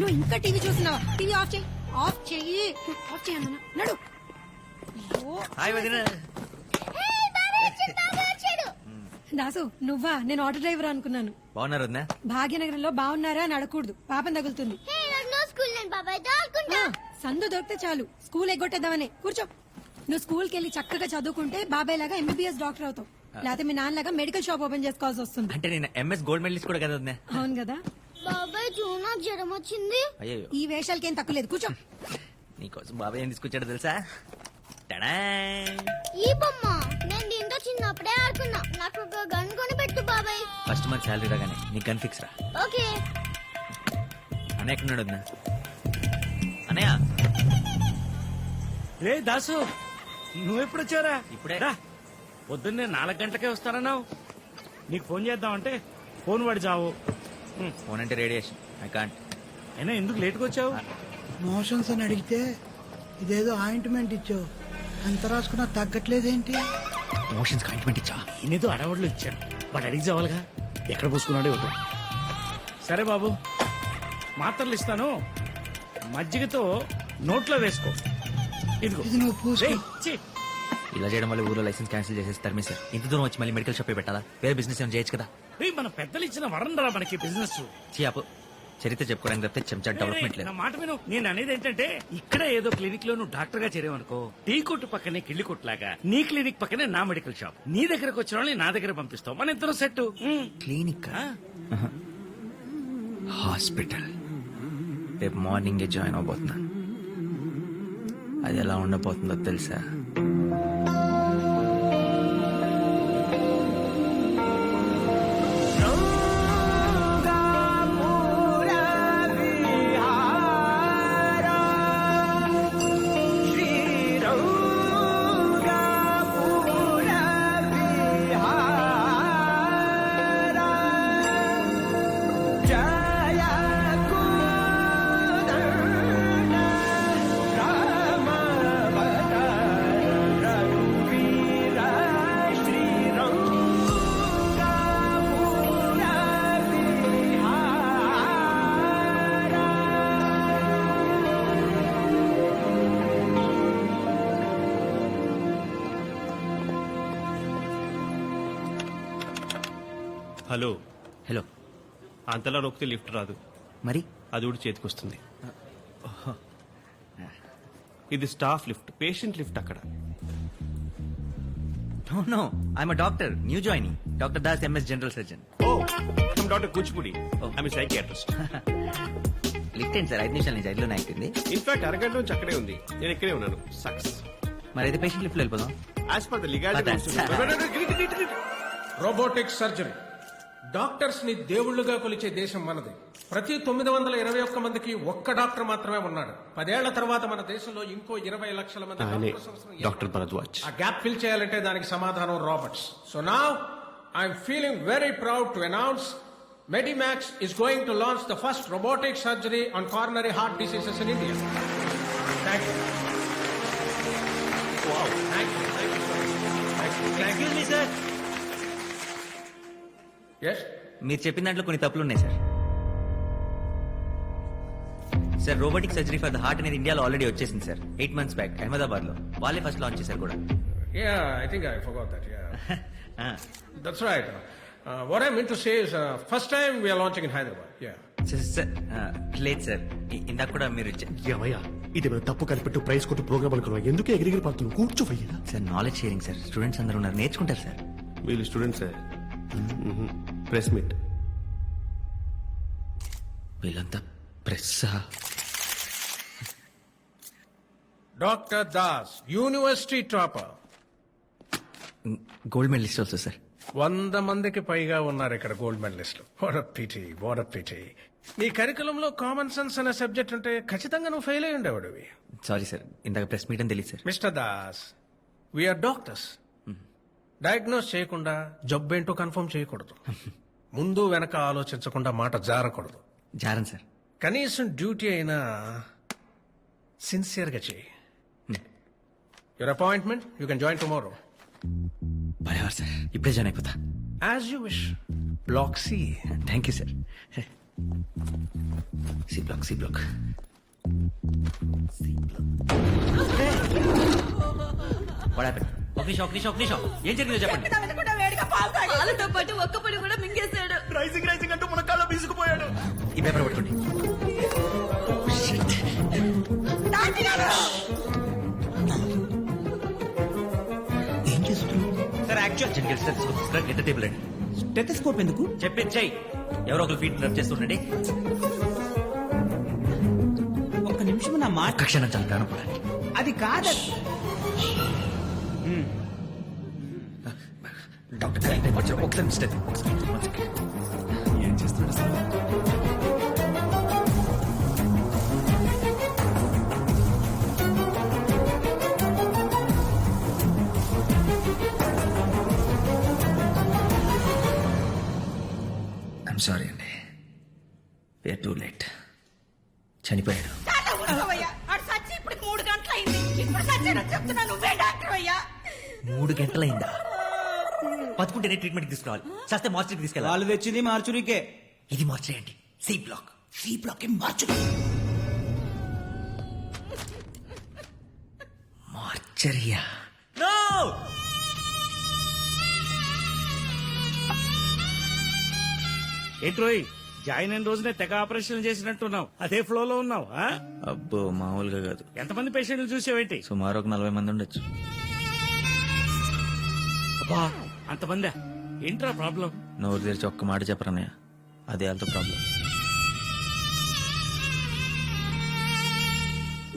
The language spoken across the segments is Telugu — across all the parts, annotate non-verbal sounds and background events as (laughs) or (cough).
నువ్వు ఇంకా టీవీ చూస్తున్నావా? టీవీ ఆఫ్ చెయ్యి ఆఫ్ చెయ్యి ఆఫ్ అన్న నడు. అయ్యో. హాయ్ వదిన. దాసు నువ్వా? నేను ఆటో డ్రైవర్ అనుకున్నాను. బాగున్నారు వదిన? భాగ్యనగరంలో బాగున్నారా అని అడగకూడదు. పాపం తగులుతుంది. స్కూల్ ఆ, సందు దొరికితే చాలు. స్కూల్ ఎగ్గొట్టేద్దామని. కూర్చో. నువ్వు స్కూల్కి వెళ్ళి చక్కగా చదువుకుంటే బాబాయ్ లాగా ఎంబీబీఎస్ డాక్టర్ అవుతావు. లేకపోతే మీ నాన్నలాగా మెడికల్ షాప్ ఓపెన్ చేసుకోవాల్సి వస్తుంది. అంటే నేను ఎంఎస్ గోల్డ్ మెడలిస్ట్ కూడా కదా వదిన? అవును కదా. బాబాయ్ జూ నాకు జ్వరం వచ్చింది అయ్యో ఈ వేషాలకి ఏం తక్కువ లేదు. కూర్చో. నీకోసం బాబాయ్ ఏం తీసుకొచ్చాడు తెలుసా? టడా ఈ బొమ్మ నేను దీంతో చిన్నప్పుడే ఆడుకున్నా. నాకు ఒక గన్ కొని పెట్టు బాబాయ్. ఫస్ట్ మంత్ శాలరీ రాగానే నీకు గన్ ఫిక్స్ రా. ఓకే. అన్నయ్య ఎక్కడున్నాడు వదిన? అన్నయ్య. రే దాసు నువ్వెప్పుడు వచ్చారా ఇప్పుడే. రా. పొద్దున్నే నాలుగు గంటలకే వస్తానన్నావు. నీకు ఫోన్ చేద్దామంటే ఫోన్ పడి చావు. ఫోన్ అంటే రేడియేషన్. ఐ కాంట్ అయినా ఎందుకు లేట్గా వచ్చావు? మోషన్స్ అని అడిగితే ఇదేదో ఆయింట్మెంట్ ఇచ్చావు. ఎంత రాసుకున్నా తగ్గట్లేదేంటి? మోషన్స్ కాయింట్మెంట్ ఇచ్చా? నేనేదో అడవడ్లు ఇచ్చాను. వాడు అడిగి చావాలిగా? ఎక్కడ పూసుకున్నాడే వద్దు సరే బాబు మాత్రలు ఇస్తాను. మజ్జిగతో నోట్లో వేసుకో. ఇదిగో. ఇది నువ్వు ఛీ. ఇలా చేయడం వల్ల ఊరో లైసెన్స్ క్యాన్సిల్ చేసేసి తరిమి సార్ ఇంత దూరం వచ్చి మళ్ళీ మెడికల్ షాప్ పెట్టాలా? వేరే బిజినెస్ ఏమైనా చేయొచ్చు కదా? రేయ్, మన పెద్దలు ఇచ్చిన వరం రా మనకి బిజినెస్ చీ అప్పు చరిత్ర చెప్పుకోవడానికి తప్పితే చెంచా డెవలప్మెంట్ లేదు. నా మాట విను. నేను అనేది ఏంటంటే ఇక్కడ ఏదో క్లినిక్లో నువ్వు డాక్టర్గా చేరేవనుకో టీ కొట్టు పక్కనే కిళ్ళి కొట్టులాగా నీ క్లినిక్ పక్కనే నా మెడికల్ షాప్ నీ దగ్గరకు వచ్చిన వాళ్ళని నా దగ్గర పంపిస్తావు. మన ఇద్దరం సెట్ క్లినిక్ హాస్పిటల్ రేపు మార్నింగే జాయిన్ అవబోతున్నాను అది ఎలా ఉండబోతుందో తెలుసా? హలో హలో అంతలా నొక్కితే లిఫ్ట్ రాదు మరి అది కూడా చేతికొస్తుంది ఇది స్టాఫ్ లిఫ్ట్ పేషెంట్ లిఫ్ట్ అక్కడ no no I'm doctor new joining doctor Das MS general surgeon oh doctor Kuchipudi I'm psychiatrist lift ఏంటి సార్ ఐదు నిమిషాలు నుంచి ఐదులోనే అయిపోయింది ఇన్ఫాక్ట్ అరగంట నుంచి అక్కడే ఉంది నేను ఇక్కడే ఉన్నాను సక్సెస్ మరి అయితే పేషెంట్ లిఫ్ట్ వెళ్ళిపోదాం as per the But robotic surgery డాక్టర్స్ని దేవుళ్ళుగా కొలిచే దేశం మనది. ప్రతి తొమ్మిది వందల ఇరవై ఒక్క మందికి ఒక్క డాక్టర్ మాత్రమే ఉన్నాడు. పదేళ్ళ తర్వాత మన దేశంలో ఇంకో ఇరవై లక్షల మంది. డాక్టర్ భరద్వాజ్ ఆ గ్యాప్ ఫిల్ చేయాలంటే దానికి సమాధానం రాబర్ట్స్. సో నా I'm feeling very proud to announce Medimax is going to launch the first robotic surgery on coronary heart diseases in India yes మీరు చెప్పిన దాంట్లో కొన్ని తప్పులు ఉన్నాయి sir. Sir robotic surgery for the heart అనేది ఇండియాలో ఆల్రెడీ వచ్చేసింది సార్. ఎయిట్ మంత్స్ బ్యాక్ అహ్మదాబాద్లో వాళ్ళే ఫస్ట్ లాంచ్ చేశారు కూడా. (laughs) Ah. that's right. Uh, what I meant to say is, uh, first time we are launching in Hyderabad. Yeah. Sir, sir లేదు సార్. ఇందాక కూడా మీరు ఏమయ్యా ఇది మన తప్పు కనిపెట్టు ప్రైస్ కొట్టు ప్రోగ్రామ్ అనుకున్నావు ఎందుకు ఎగిరిగిరి పడుతున్నావు కూర్చోవయ్యా. Sir knowledge sharing sir. Students అందరూ ఉన్నారు. నేర్చుకుంటారు సార్. వీళ్ళు స్టూడెంట్స్. Press meet. వీళ్ళంతా press Dr. Das, university topper. Gold medalist also sir. వంద మందికి పైగా ఉన్నారు ఇక్కడ గోల్డ్ మెడలిస్టులు. వాట్ పిటి వాట్ పిటి నీ కరికులంలో కామన్ సెన్స్ అనే సబ్జెక్ట్ ఉంటే ఖచ్చితంగా నువ్వు ఫెయిల్ అయి ఉండేవాడివి సారీ సార్ ఇందాక ప్రెస్ మీట్ అని తెలియదు sir. Mister Das we are doctors diagnose చేయకుండా జబ్బేంటో కన్ఫర్మ్ చేయకూడదు. (laughs) ముందు వెనక ఆలోచించకుండా మాట జారకూడదు. జారన్ సార్. కనీసం డ్యూటీ అయినా సిన్సియర్గా చేయి. Your appointment you can join tomorrow భలేవారు sir. ఇప్పుడే జాయిన్ అయిపోతా. As you wish block C thank you sir C block C block ఒక నిమిషం ఒక నిమిషం ఒక నిమిషం ఏం జరిగిందో చెప్పండి. పాలతో పాటు ఒక్క పొడి కూడా మింగేశాడు. రైసింగ్ రైసింగ్ అంటూ మన కాళ్ళు తీసుకుపోయాడు ఈ పేపర్ పట్టుకోండి. ఏం చేస్తున్నావు sir actual general stethoscope sir ఎంత టేబుల్ అండి? స్టెటస్కోప్ ఎందుకు? చెప్పించాయి ఎవరో ఒకరు ఫీట్ చేస్తుండండి ఒక్క నిమిషం నా మాట క్షణం చాలా అది కాదు. డాక్టర్ కరెక్ట్ టైం వచ్చారు ఒకసారి మిస్టర్ ఏం చేస్తున్నాడు సార్? ఐమ్ సారీ అండి. వేర్ టూ లేట్ చనిపోయాడు. మూడు గంటలు అయింది ఇప్పుడు సచ్చాడని చెప్తున్నా నువ్వే డాక్టర్ అయ్యా. మూడు గంటలైందా? బతుకుంటేనే ట్రీట్మెంట్ తీసుకురావాలి. చేస్తే మార్చురీకి తీసుకెళ్ళాలి. వాళ్ళు తెచ్చింది మార్చురికే. ఇది మార్చేయండి. C block C block mortuary? మార్చరియా? No ఏంట్రోయ్ జాయిన్ అయిన రోజునే తెగ ఆపరేషన్ చేసినట్టున్నావు. అదే ఫ్లో లో ఉన్నావు ఆ? అబ్బో మామూలుగా కాదు. ఎంతమంది పేషెంట్లు చూసావేంటి? సుమారు ఒక నలభై మంది ఉండొచ్చు. అబ్బా అంతమందా? ఏంట్రా ప్రాబ్లం నోరు తెరిచి ఒక్క మాట చెప్పరన్నయ్య. అదే వాళ్ళతో ప్రాబ్లం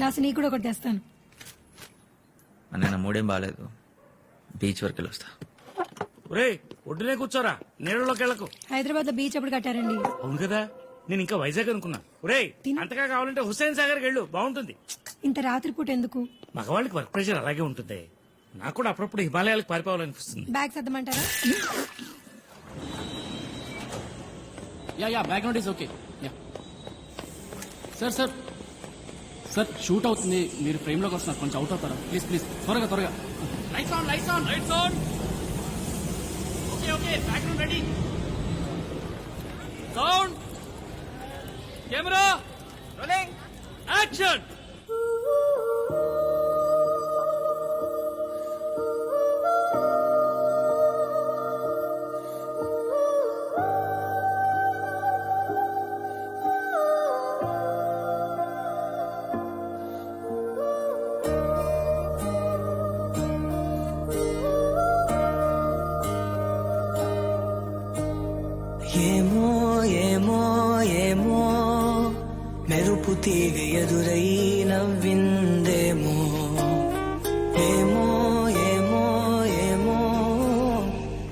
దాసి నీకు కూడా ఒకటి తెస్తాను. అన్నయ్య నా మూడేం బాగాలేదు బీచ్ వరకు వెళ్ళి వస్తా ఒరే ఒడ్డునే కూర్చోరా. నీళ్ళలోకి వెళ్ళకు. హైదరాబాద్లో బీచ్ ఎప్పుడు కట్టారండి? అవును కదా. నేను ఇంకా వైజాగ్ అనుకున్నా. ఒరే. అంతగా కావాలంటే హుస్సేన్ సాగర్ వెళ్ళు. బాగుంటుంది. ఇంత రాత్రిపూట ఎందుకు? మగవాళ్ళకి వర్క్ ప్రెషర్ అలాగే ఉంటుంది. నాకు కూడా అప్పుడప్పుడు హిమాలయాలకు పారిపోవాలనిపిస్తుంది bag సర్దమంటారా? Yeah yeah background is okay. Yeah. Sir sir. Sir shoot అవుతుంది. మీరు ఫ్రేమ్లోకి వస్తున్నారు. కొంచెం అవుట్ అవుతారా? Please please. త్వరగా త్వరగా. Lights on lights on lights on okay okay background ready sound camera rolling action మెరుపు తీగ ఎదురై నవ్విందేమో. ఏమో ఏమో ఏమో.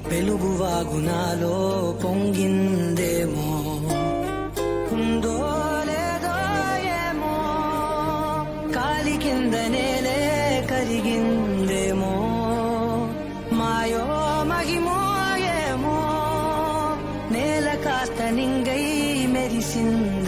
వెలుగు వాగునాలో పొంగిందేమో. ఉందో లేదో ఏమో. కాలి కింద నేలే కరిగిందేమో. మాయో మహిమో ఏమో. నేల కాస్త నింగై మెరిసింది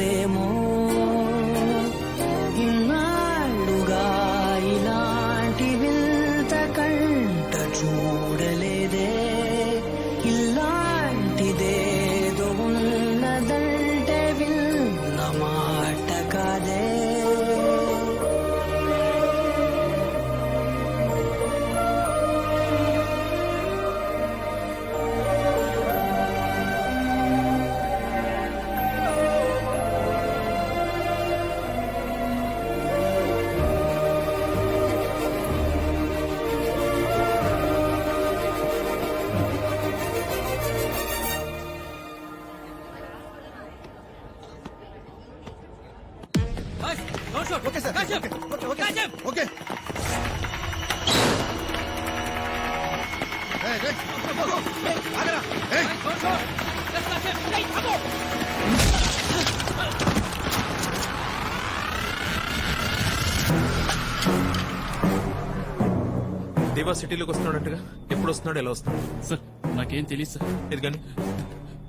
దేవా సిటీలోకి వస్తున్నాడంటగా? ఎప్పుడు వస్తున్నాడు? ఎలా వస్తున్నాడు? సార్ నాకేం తెలియదు సార్. ఇది కానీ?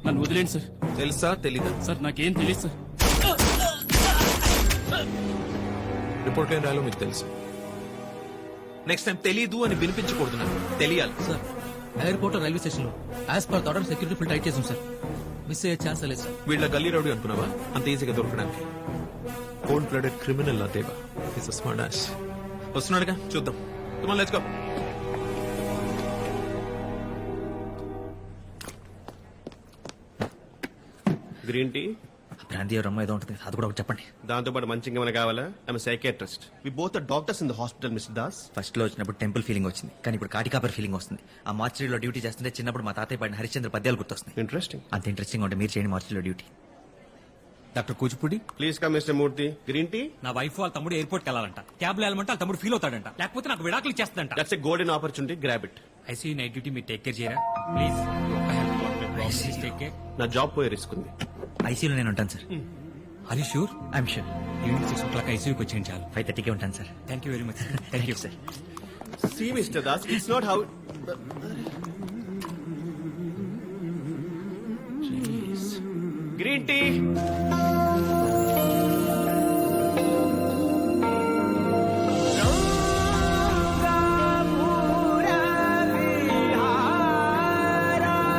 నన్ను వదిలేండి సార్. తెలుసా? తెలీదా? సార్ నాకేం తెలియదు సార్. రిపోర్ట్ ఏం రాయాలో మీకు తెలుసు. నెక్స్ట్ టైం తెలీదు అని వినిపించకూడదు నాకు. తెలియాలి. సార్ ఎయిర్పోర్ట్ రైల్వే స్టేషన్లో as per order security full tight చేసాం సార్ మిస్ అయ్యే ఛాన్స్ లేదు సార్ వీళ్ళ గల్లీ రౌడీ అనుకున్నావా? అంత ఈజీగా దొరకడానికి. Cold blooded criminal Deva. Is smart వస్తున్నాడుగా? చూద్దాం. Come on let's go green tea? ప్రాంతీయ రమ్మ ఏదో ఉంటుంది. అది కూడా ఒకటి చెప్పండి. దాంతో పాటు మంచి ఇంకేమైనా కావాలా? I'm psychiatrist we both doctors in the hospital mister Das ఫస్ట్లో వచ్చినప్పుడు టెంపుల్ ఫీలింగ్ వచ్చింది. కానీ ఇప్పుడు కాటికాపర్ ఫీలింగ్ వస్తుంది. ఆ మార్చిలో డ్యూటీ చేస్తుంటే చిన్నప్పుడు మా తాతయ్య పడిన హరిశ్చంద్ర పద్యాలు గుర్తొస్తున్నాయి. ఇంట్రెస్టింగ్ అంత ఇంట్రెస్టింగ్ ఉంటే మీరు చేయండి మార్చిలో duty doctor Kuchipudi? Please come mister Murthy green tea నా వైఫ్ వాళ్ళ తమ్ముడు ఎయిర్పోర్ట్ వెళ్ళాలంట. క్యాబ్లో వెళ్ళమంటే వాళ్ళ తమ్ముడు ఫీల్ అవుతాడంట. లేకపోతే నాకు విడాకులు చేస్తుందంట that's a golden opportunity grab it ICU night duty మీరు టేక్ కేర్ చేయరా? ప్లీజ్ నా జాబ్ పోయే రిస్క్ ఉంది ఐసీలో నేను ఉంటాను sir Hari sure I'm sure evening six o'clock ఐసీయూకి వచ్చేయండి చాలు ఫైవ్ థర్టీకే ఉంటాను sir thank you very much thank you sir Mr. Das, it's not how. Jeez. Green tea.